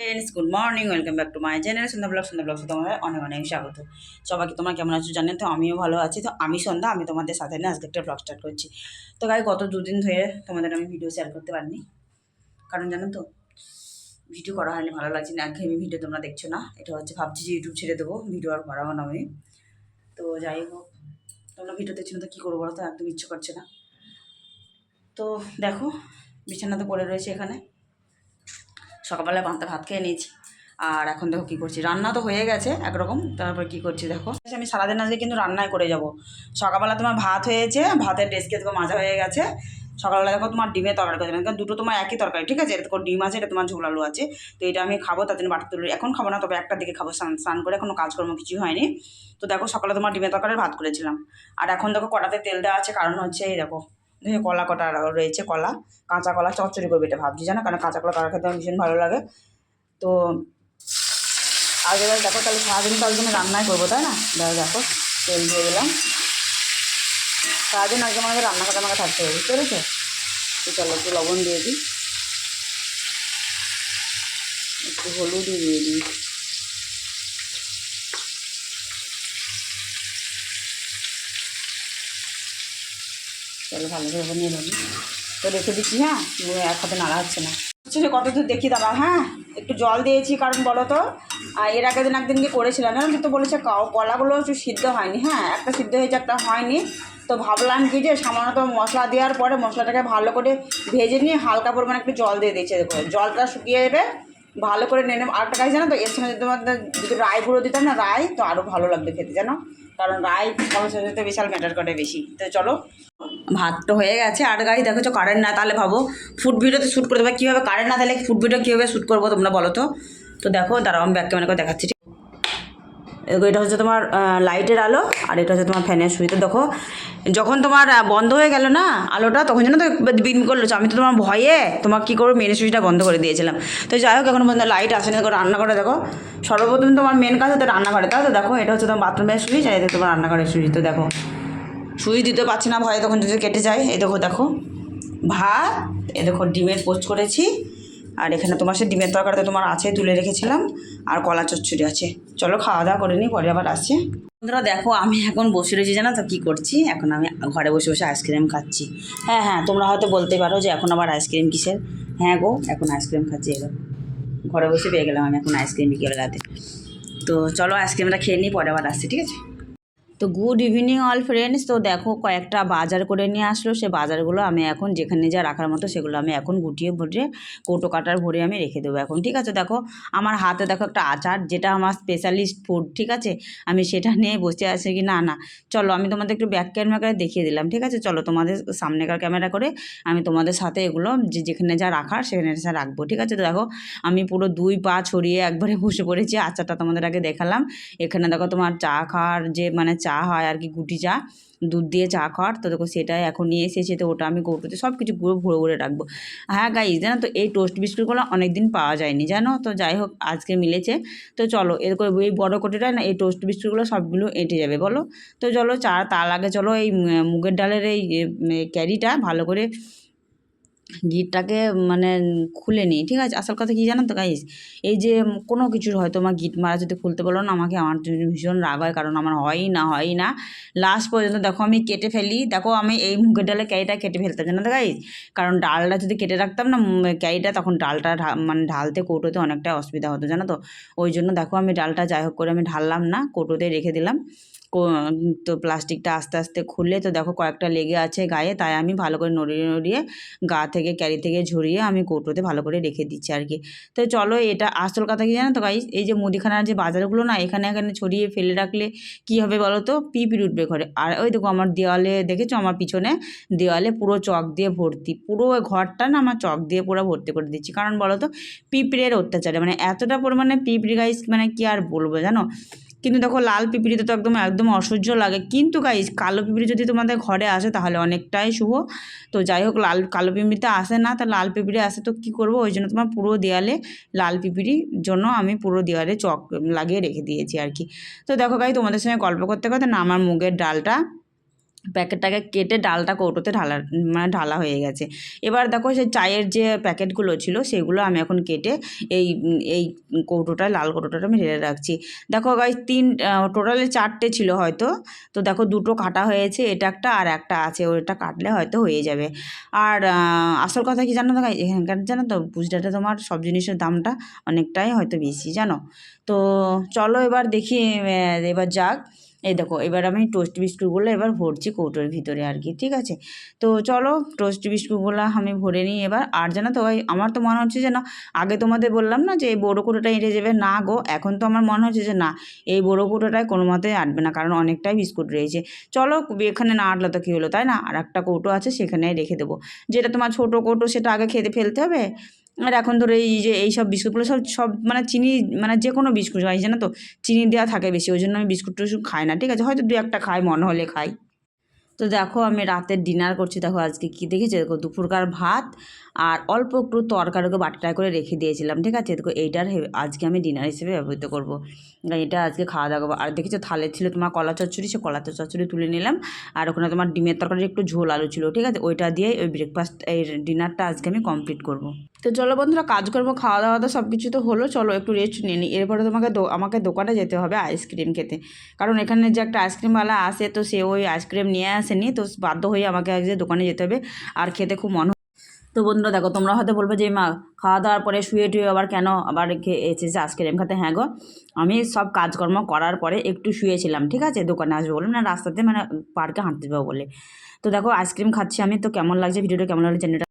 Friends good morning welcome back to my channel Sandhya blog Sandhya blog তোমাদের অনেক অনেক স্বাগত। সবাইকে তোমরা কেমন আছো জানেন তো আমিও ভালো আছি। তো আমি সন্ধ্যা, আমি তোমাদের সাথে না আজকে একটা ব্লগ স্টার্ট করছি। তো গাই গত দুদিন ধরে তোমাদের আমি ভিডিও শেয়ার করতে পারিনি। কারণ জানো তো ভিডিও করা হয়নি, ভালো লাগছে না। একঘেয়েমি ভিডিও তোমরা দেখছ না। এটা হচ্ছে ভাবছি যে ইউটিউব ছেড়ে দেবো ভিডিও আর করাবো না আমি। তো যাই হোক, তোমরা ভিডিও দেখছ না তো কী করব বলো তো? একদম ইচ্ছে করছে না। তো দেখো, বিছানাতে পড়ে রয়েছে এখানে। সকালবেলা পান্তা ভাত খেয়ে নিয়েছি। আর এখন দেখো কী করছি। রান্না তো হয়ে গেছে একরকম, তারপর কী করছি দেখো। আমি সারাদিন আজকে কিন্তু রান্নাই করে যাব। সকালবেলা তোমার ভাত হয়েছে, ভাতের ডেস্কে দেখো মাজা হয়ে গেছে। সকালবেলা দেখো তোমার ডিমের তরকারি করছে কারণ দুটো তোমার একই তরকারি, ঠিক আছে? এটা তো ডিম আছে, এটা তোমার ঝোল আলু আছে। তো এটা আমি খাব, তার জন্য বাটি তুলে এখন খাব না, তবে একটা দিকে খাব। স্নান স্নান করে এখনও কাজকর্ম কিছু হয়নি। তো দেখো সকালে তোমার ডিমের তরকারি ভাত করেছিলাম। আর এখন দেখো কটাতে তেল দেওয়া আছে, কারণ হচ্ছে এই দেখো কলা কটা রয়েছে, কলা, কাঁচা কলা, চচ্চড়ি করবে এটা ভাবছি, জানো? কারণ কাঁচা কলা তরকারি খেতে আমার ভীষণ ভালো লাগে। তো আগে দেখো তাহলে সারাদিন তার জন্য রান্নাই করব, তাই না? দেখো দেখো, তেল দিয়ে দিলাম। সারাদিন আগে আমাকে রান্না করতে আমাকে থাকতে হবে, বুঝতে পেরেছ? তো চলো একটু লবণ দিয়ে দিই। একটু হলুদ দিয়ে দিই। চলো ভালো করে নিয়ে নেবি। তো রেখে দিচ্ছি হ্যাঁ? এক হাতে নাড়া হচ্ছে না। হচ্ছে কত দূর দেখি দাঁড়া হ্যাঁ? একটু জল দিয়েছি কারণ বলো তো। এর আগের দিন একদিন গিয়ে করেছিলাম। জানো তো বলেছে কলাগুলো একটু সিদ্ধ হয়নি হ্যাঁ? একটা সিদ্ধ হয়েছে, একটা হয়নি। তো ভাবলাম কি যে সামান্য তো মশলা দেওয়ার পরে মশলাটাকে ভালো করে ভেজে নিয়ে হালকা পরিমাণে একটু জল দিয়ে দিয়েছে। দেখো, জলটা শুকিয়ে যাবে ভালো করে নেনে আরেকটা কাজ জানো তো, এর সঙ্গে যদি তোমার যদি রায় গুঁড়ো দিতাম না, রায়, তো আরও ভালো লাগবে খেতে, জানো? কারণ রায় সমস্যার সাথে বিশাল ম্যাটার করে বেশি। তো চলো ভাত তো হয়ে গেছে। আর গাড়ি দেখো তো কারেন্ট না, তাহলে ভাবো ফুড ভিডিওতে শ্যুট করতে হবে। কীভাবে কারেন্ট না তাহলে ফুড ভিডিও কীভাবে শ্যুট করব তোমরা বলো তো? তো দেখো, দাঁড়াও, আমি ব্যাক ক্যামেরা করে দেখাচ্ছি। এটা হচ্ছে তোমার লাইটের আলো, আর এটা হচ্ছে তোমার ফ্যানের সুইচ তো দেখো, যখন তোমার বন্ধ হয়ে গেল না আলোটা, তখন যেন তো বিন করল। আমি তো তোমার ভয়ে তোমার কী করব, মেন সুইচটা বন্ধ করে দিয়েছিলাম। তো যাই হোক, এখন পর্যন্ত লাইট আসেনি। দেখো রান্নাঘরে দেখো, সর্বপ্রথম তোমার মেন কাজ হচ্ছে রান্নাঘরে। তাই তো দেখো, এটা হচ্ছে তোমার বাথরুমের সুইচ, আর এটা তোমার রান্নাঘরের সুইচ। তো দেখো সুইচ দিতে পারছি না ভয়ে, তখন যদি কেটে যায়। এই দেখো দেখো। ভাত এ দেখো, ডিমের পোস্ট করেছি। আর এখানে তোমার সে ডিমের তরকারিতে তোমার আছে, তুলে রেখেছিলাম। আর কলা চচ্চড়ি আছে। চলো খাওয়া দাওয়া করে নিই পরে আবার আসছি। বন্ধুরা, দেখো, আমি এখন বসে রয়েছি, জানো তো কী করছি? এখন আমি ঘরে বসে বসে আইসক্রিম খাচ্ছি। হ্যাঁ হ্যাঁ তোমরা হয়তো বলতে পারো যে এখন আবার আইসক্রিম কিসের? হ্যাঁ গো, এখন আইসক্রিম খাচ্ছি এবার ঘরে বসে পেয়ে গেলাম, আমি এখন আইসক্রিম বিকেলবেলাতে। তো চলো, আইসক্রিমটা খেয়ে নিই পরে আবার আসছি, ঠিক আছে? তো গুড ইভিনিং অল ফ্রেন্ডস তো দেখো, কয়েকটা বাজার করে নিয়ে আসলো। সে বাজারগুলো আমি এখন যেখানে যা রাখার মতো সেগুলো আমি এখন গুটিয়ে ভরে কৌটো কাটার ভরে আমি রেখে দেবো এখন, ঠিক আছে? দেখো, আমার হাতে দেখো একটা আচার, যেটা আমার স্পেশালিস্ট ফুড ঠিক আছে? আমি সেটা নিয়ে বসে আছি কি না না। চলো, আমি তোমাদের একটু ব্যাক ক্যামেরা করে দেখিয়ে দিলাম, ঠিক আছে? চলো, তোমাদের সামনেকার ক্যামেরা করে আমি তোমাদের সাথে এগুলো যে যেখানে যা রাখার সেখানে যা রাখব, ঠিক আছে? তো দেখো, আমি পুরো দুই পা ছড়িয়ে একবারে বসে পড়েছি। আচারটা তোমাদের আগে দেখালাম। এখানে দেখো তোমার চা খাওয়ার যে মানে চা হয় আর কি গুটি চা। দুধ দিয়ে চা খাওয়ার। তো দেখো সেটাই এখন নিয়ে এসেছে। তো ওটা আমি কৌটোতে সব কিছু পুরো ভরে ভরে রাখব। হ্যাঁ গাইজ জানো তো এই টোস্ট বিস্কুটগুলো অনেক দিন পাওয়া যায়নি, জানো তো? যাই হোক, আজকে মিলেছে। তো চলো এরকম এই বড় কোটিটায় না, এই টোস্ট বিস্কুটগুলো সবগুলো এঁটে যাবে, বলো? তো চলো চা, তার আগে চলো এই মুগের ডালের এই ক্যারিটা ভালো করে গিটটাকে মানে খুলে নিই, ঠিক আছে? আসল কথা কী জানো তো গাইস এই যে কোনো কিছুর হয়তো আমার গিট মারা যদি খুলতে বলো না, আমাকে আমার ভীষণ রাগ হয়, কারণ আমার হয়ই না হয়ই না। লাস্ট পর্যন্ত দেখো আমি কেটে ফেলি, দেখো আমি এই মুগের ডালে ক্যারিটা কেটে ফেলতাম জানো তো গাইস কারণ ডালটা যদি কেটে রাখতাম না ক্যারিটা, তখন ডালটা মানে ঢালতে কৌটোতে অনেকটা অসুবিধা হতো, জানো তো? ওই জন্য দেখো আমি ডালটা যাই হোক করে আমি ঢাললাম না কৌটোতে রেখে দিলাম। তো প্লাস্টিকটা আস্তে আস্তে খুললে তো দেখো কয়েকটা লেগে আছে গায়ে, তাই আমি ভালো করে নড়িয়ে নড়িয়ে গা থেকে ক্যারি থেকে ঝরিয়ে আমি কৌটোতে ভালো করে রেখে দিচ্ছি আর কি। তো চলো এটা আসল কথা কি জানো তো গাইস এই যে মুদিখানার যে বাজারগুলো না, এখানে এখানে ছড়িয়ে ফেলে রাখলে কি হবে বলো তো? পিঁপড়ে উঠবে ঘরে। আর ওই দেখো আমার দেওয়ালে দেখেছ? আমার পিছনে দেওয়ালে পুরো চক দিয়ে ভর্তি। পুরো ঘরটা না আমার চক দিয়ে পুরো ভর্তি করে দিচ্ছি। কারণ বলো তো, পিঁপড়ের অত্যাচারে। মানে এতটা পরিমাণে পিঁপড়ে গাইস মানে কি আর বলব জানো? কিন্তু দেখো লাল পিঁপড়িতে তো একদম একদম অসহ্য লাগে। কিন্তু গাইজ কালো পিঁপড়ি যদি তোমাদের ঘরে আসে তাহলে অনেকটাই শুভ। তো যাই হোক, লাল, কালো পিঁপড়িতে আসে না, তা লাল পিঁপড়ি আসে তো কী করব? ওই জন্য তোমার পুরো দেয়ালে লাল পিঁপড়ির জন্য আমি পুরো দেওয়ালে চক লাগিয়ে রেখে দিয়েছি আর কি। তো দেখো গাই তোমাদের সঙ্গে গল্প করতে করতে না আমার মুগের ডালটা প্যাকেটটাকে কেটে ডালটা কৌটোতে ঢালা মানে ঢালা হয়ে গেছে। এবার দেখো সেই চায়ের যে প্যাকেটগুলো ছিল, সেগুলো আমি এখন কেটে এই এই কৌটোটায় লাল কৌটোটা আমি ঢেলে রাখছি। দেখো গাই তিন টোটালে চারটে ছিল হয়তো। তো দেখো দুটো কাটা হয়েছে, এটা একটা আর একটা আছে ওইটা কাটলে হয়তো হয়ে যাবে। আর আসল কথা কি জানো তো guys? এখানকার জানো তো গুজরাটে তোমার সব জিনিসের দামটা অনেকটাই হয়তো বেশি, জানো? তো চলো এবার দেখি এবার যাক। এই দেখো, এবার আমি টোস্ট বিস্কুটগুলো এবার ভরছি কৌটোর ভিতরে আর কি, ঠিক আছে? তো চলো টোস্ট বিস্কুটগুলো আমি ভরে নিই এবার, আর জানো তো আমার তো মনে হচ্ছে যে না, আগে তোমাদের বললাম না যে এই বড়ো কৌটোটা এঁটে যাবে? না গো, এখন তো আমার মনে হচ্ছে যে না, এই বড়ো কৌটোটায় কোনো মতেই আটবে না, কারণ অনেকটাই বিস্কুট রয়েছে। চলো এখানে না আটলে তো কী হলো, তাই না? আর একটা কৌটো আছে সেখানে রেখে দেবো। যেটা তোমার ছোটো কৌটো, সেটা আগে খেতে ফেলতে হবে? আর এখন ধরো এই যে এই সব বিস্কুটগুলো সব সব মানে চিনি মানে যে কোনো বিস্কুট হয়, জানো তো? চিনি দেওয়া থাকে বেশি, ওই জন্য আমি বিস্কুট টিস্কুট খাই না, ঠিক আছে? হয়তো দু একটা খাই, মনে হলে খাই। তো দেখো, আমি রাতের ডিনার করছি, দেখো আজকে কী দেখেছি? দেখো দুপুরকার ভাত আর অল্প একটু তরকারিকে বাটাটা করে রেখে দিয়েছিলাম, ঠিক আছে? দেখো এইটার আজকে আমি ডিনার হিসেবে ব্যবহৃত করব। এটা আজকে খাওয়া দাওয়া করব। আর দেখেছ, থালে ছিল তোমার কলা চচ্চড়ি, সে কলা চচ্চড়ি তুলে নিলাম। আর ওখানে তোমার ডিমের তরকারি একটু ঝোল আলু ছিল, ঠিক আছে? ওইটা দিয়ে ওই ব্রেকফাস্ট এই ডিনারটা আজকে আমি কমপ্লিট করব। তো চলো বন্ধুরা, কাজকর্ম খাওয়া দাওয়া তো সব কিছু তো হলো, চলো একটু রেস্ট নিয়ে নিই এরপরে তোমাকে আমাকে দোকানে যেতে হবে আইসক্রিম খেতে। কারণ এখানে যে একটা আইসক্রিমওয়ালা আসে, তো সে ওই আইসক্রিম নিয়ে আসেনি, তো বাধ্য হয়ে আমাকে আজকে দোকানে যেতে হবে। আর খেতে খুব মন তো বন্ধুরা, দেখো তোমরা হয়তো বলবে যে, মা খাওয়া দাওয়ার পরে শুয়ে টুয়ে আবার কেন আবার এসেছে আইসক্রিম খেতে? হ্যাঁ গো, আমি সব কাজকর্ম করার পরে একটু শুয়েছিলাম, ঠিক আছে? দোকানে আসব বলে না রাস্তাতে মানে পার্কে হাঁটতে যাব বলে। তো দেখো আইসক্রিম খাচ্ছি আমি, তো কেমন লাগছে? ভিডিওটা কেমন লাগছে চ্যানেলটা